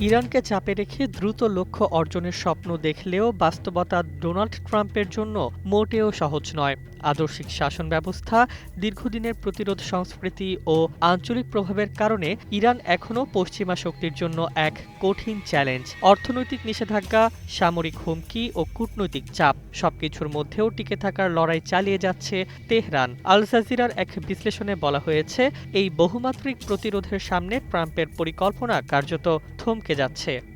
ইরানকে চাপে রেখে দ্রুত লক্ষ্য অর্জনের স্বপ্ন দেখলেও বাস্তবতা ডোনাল্ড ট্রাম্পের জন্য মোটেও সহজ নয়। আদর্শিক শাসন ব্যবস্থা, দীর্ঘদিনের প্রতিরোধ সংস্কৃতি ও আঞ্চলিক প্রভাবের কারণে ইরান এখনও পশ্চিমা শক্তির জন্য এক কঠিন চ্যালেঞ্জ। অর্থনৈতিক নিষেধাজ্ঞা, সামরিক হুমকি ও কূটনৈতিক চাপ সবকিছুর মধ্যেও টিকে থাকার লড়াই চালিয়ে যাচ্ছে তেহরান। আল জাজিরার এক বিশ্লেষণে বলা হয়েছে, এই বহুমাত্রিক প্রতিরোধের সামনে ট্রাম্পের পরিকল্পনা কার্যত থমকে যাচ্ছে।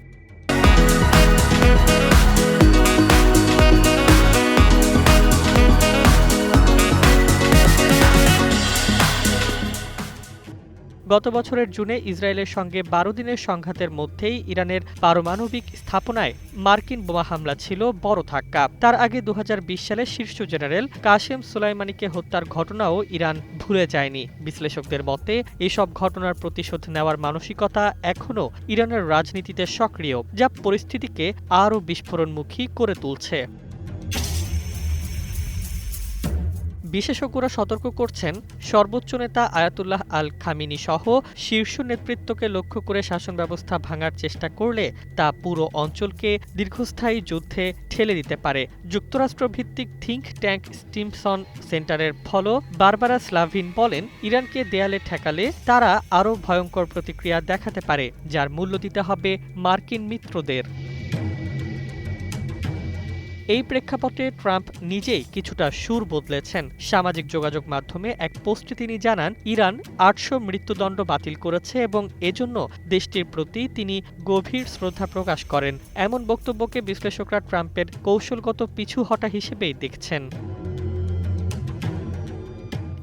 গত বছরের জুনে ইসরায়েলের সঙ্গে বারো দিনের সংঘাতের মধ্যেই ইরানের পারমাণবিক স্থাপনায় মার্কিন বোমা হামলা ছিল বড় ধাক্কা। তার আগে দু হাজার বিশ সালে শীর্ষ জেনারেল কাশেম সুলাইমানিকে হত্যার ঘটনাও ইরান ভুলে যায়নি। বিশ্লেষকদের মতে, এসব ঘটনার প্রতিশোধ নেওয়ার মানসিকতা এখনও ইরানের রাজনীতিতে সক্রিয়, যা পরিস্থিতিকে আরও বিস্ফোরণমুখী করে তুলছে। বিশেষজ্ঞরা সতর্ক করছেন, সর্বোচ্চ নেতা আয়াতুল্লাহ আল খামিনি সহ শীর্ষ নেতৃত্বকে লক্ষ্য করে শাসন ব্যবস্থা ভাঙার চেষ্টা করলে তা পুরো অঞ্চলকে দীর্ঘস্থায়ী যুদ্ধে ঠেলে দিতে পারে। যুক্তরাষ্ট্র ভিত্তিক থিঙ্ক ট্যাঙ্ক স্টিমসন সেন্টারের ফলো বারবারা স্লাভিন বলেন, ইরানকে দেয়ালে ঠেকালে তারা আরও ভয়ঙ্কর প্রতিক্রিয়া দেখাতে পারে, যার মূল্য দিতে হবে মার্কিন মিত্রদের। এই প্রেক্ষাপটে ট্রাম্প নিজেই কিছুটা সুর বদলেছেন। সামাজিক যোগাযোগ মাধ্যমে এক পোস্টে তিনি জানান, ইরান আটশো মৃত্যুদণ্ড বাতিল করেছে এবং এজন্য দেশটির প্রতি তিনি গভীর শ্রদ্ধা প্রকাশ করেন। এমন বক্তব্যকে বিশ্লেষকরা ট্রাম্পের কৌশলগত পিছু হটা হিসেবেই দেখছেন।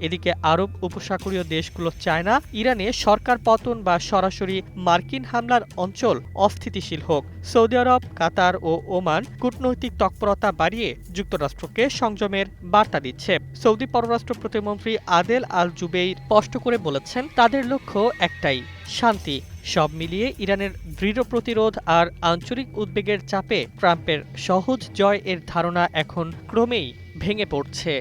এদিকে আরব উপসাগরীয় দেশগুলো চায় না ইরানে সরকার পতন বা সরাসরি মার্কিন হামলার অঞ্চল অস্থিতিশীল হোক। সৌদি আরব, কাতার ও ওমান কূটনৈতিক তৎপরতা বাড়িয়ে যুক্তরাষ্ট্রকে সংযমের বার্তা দিচ্ছে। সৌদি পররাষ্ট্র প্রতিমন্ত্রী আদেল আল জুবেইর স্পষ্ট করে বলেছেন, তাদের লক্ষ্য একটাই, শান্তি। সব মিলিয়ে ইরানের দৃঢ় প্রতিরোধ আর আঞ্চলিক উদ্বেগের চাপে ট্রাম্পের সহজ জয় এর ধারণা এখন ক্রমেই ভেঙে পড়ছে।